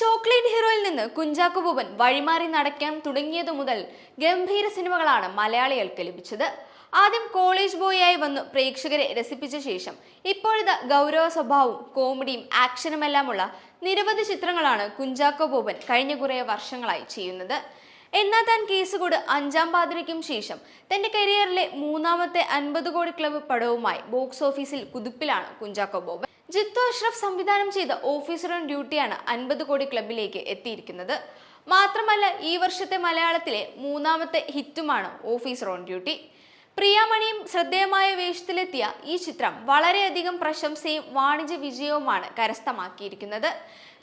Chocolate ഹീറോയിൽ നിന്ന് കുഞ്ചാക്കോ ബോബൻ വഴിമാറി നടക്കാൻ തുടങ്ങിയതു മുതൽ ഗംഭീര സിനിമകളാണ് മലയാളികൾക്ക് ലഭിച്ചത്. ആദ്യം കോളേജ് ബോയായി വന്ന് പ്രേക്ഷകരെ രസിപ്പിച്ച ശേഷം ഇപ്പോഴത്തെ ഗൗരവ സ്വഭാവവും കോമഡിയും ആക്ഷനുമെല്ലാമുള്ള നിരവധി ചിത്രങ്ങളാണ് കുഞ്ചാക്കോ ബോബൻ കഴിഞ്ഞ കുറേ വർഷങ്ങളായി ചെയ്യുന്നത്. എന്നാൽ താൻ കേസുകൂട് അഞ്ചാം പാതിരയ്ക്കും ശേഷം തന്റെ കരിയറിലെ മൂന്നാമത്തെ അൻപത് കോടി ക്ലബ് പടവുമായി ബോക്സ് ഓഫീസിൽ കുതിപ്പിലാണ് കുഞ്ചാക്കോ ബോബൻ. ജിത്തു അഷ്റഫ് സംവിധാനം ചെയ്ത ഓഫീസർ ഓൺ ഡ്യൂട്ടിയാണ് അൻപത് കോടി ക്ലബിലേക്ക് എത്തിയിരിക്കുന്നത്. മാത്രമല്ല ഈ വർഷത്തെ മലയാളത്തിലെ മൂന്നാമത്തെ ഹിറ്റുമാണ് ഓഫീസർ ഓൺ ഡ്യൂട്ടി. പ്രിയാമണിയും ശ്രദ്ധേയമായ വേഷത്തിലെത്തിയ ഈ ചിത്രം വളരെയധികം പ്രശംസയും വാണിജ്യ വിജയവുമാണ് കരസ്ഥമാക്കിയിരിക്കുന്നത്.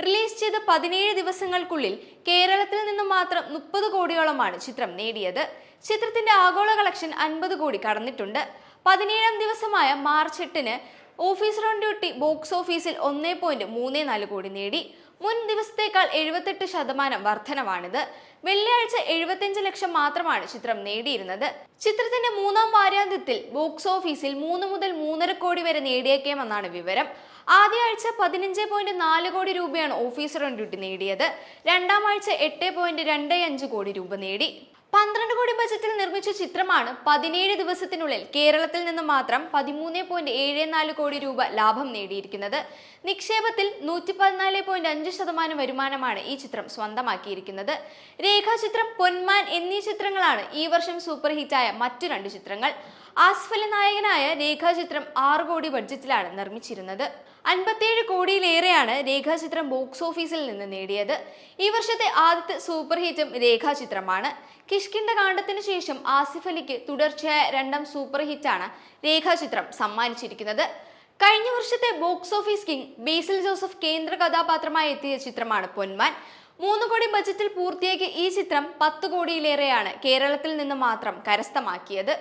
റിലീസ് ചെയ്ത പതിനേഴ് ദിവസങ്ങൾക്കുള്ളിൽ കേരളത്തിൽ നിന്നും മാത്രം മുപ്പത് കോടിയോളമാണ് ചിത്രം നേടിയത്. ചിത്രത്തിന്റെ ആഗോള കളക്ഷൻ അൻപത് കോടി കടന്നിട്ടുണ്ട്. പതിനേഴാം ദിവസമായ മാർച്ച് എട്ടിന് ഓഫീസർ ഓൺ ഡ്യൂട്ടി ബോക്സ് ഓഫീസിൽ ഒന്നേ പോയിന്റ് മൂന്നേ നാല് കോടി നേടി. മുൻ ദിവസത്തേക്കാൾ എഴുപത്തെട്ട് ശതമാനം വർധനവാണിത്. വെള്ളിയാഴ്ച എഴുപത്തിയഞ്ച് ലക്ഷം മാത്രമാണ് ചിത്രം നേടിയിരുന്നത്. ചിത്രത്തിന്റെ മൂന്നാം വാരാന്ത്യത്തിൽ ബോക്സ് ഓഫീസിൽ മൂന്ന് മുതൽ മൂന്നര കോടി വരെ നേടിയേക്കാമെന്നാണ് വിവരം. ആദ്യ ആഴ്ച പതിനഞ്ച് പോയിന്റ് നാല് കോടി രൂപയാണ് ഓഫീസർ ഓൺ ഡ്യൂട്ടി നേടിയത്. രണ്ടാം ആഴ്ച എട്ട് പോയിന്റ് രണ്ട് അഞ്ച് കോടി രൂപ നേടി. പന്ത്രണ്ട് കോടി ബജറ്റിൽ നിർമ്മിച്ച ചിത്രമാണ് പതിനേഴ് ദിവസത്തിനുള്ളിൽ കേരളത്തിൽ നിന്ന് മാത്രം പതിമൂന്ന് പോയിന്റ് ഏഴ് നാല് കോടി രൂപ ലാഭം നേടിയിരിക്കുന്നത്. നിക്ഷേപത്തിൽ നൂറ്റി പതിനാല് പോയിന്റ് അഞ്ച് ശതമാനം വരുമാനമാണ് ഈ ചിത്രം സ്വന്തമാക്കിയിരിക്കുന്നത്. രേഖാചിത്രം പൊന്മാൻ എന്നീ ചിത്രങ്ങളാണ് ഈ വർഷം സൂപ്പർ ഹിറ്റായ മറ്റു രണ്ട് ചിത്രങ്ങൾ. ആസ്ഫല നായകനായ രേഖാചിത്രം ആറ് കോടി ബഡ്ജറ്റിലാണ് നിർമ്മിച്ചിരുന്നത്. അൻപത്തിയേഴ് കോടിയിലേറെയാണ് രേഖാചിത്രം ബോക്സ് ഓഫീസിൽ നിന്ന് നേടിയത്. ഈ വർഷത്തെ ആദ്യത്തെ സൂപ്പർ ഹിറ്റും രേഖാചിത്രമാണ്. കിഷ്കിന്റെ കാണ്ഡത്തിന് ശേഷം ആസിഫ് അലിക്ക് തുടർച്ചയായ രണ്ടാം സൂപ്പർ ഹിറ്റാണ് രേഖാചിത്രം സമ്മാനിച്ചിരിക്കുന്നത്. കഴിഞ്ഞ വർഷത്തെ box office king Basil Joseph കേന്ദ്ര കഥാപാത്രമായി എത്തിയ ചിത്രമാണ് പൊന്മാൻ. മൂന്ന് കോടി ബജറ്റിൽ പൂർത്തിയാക്കിയ ഈ ചിത്രം പത്ത് കോടിയിലേറെയാണ് കേരളത്തിൽ നിന്ന് മാത്രം കരസ്ഥമാക്കിയത്.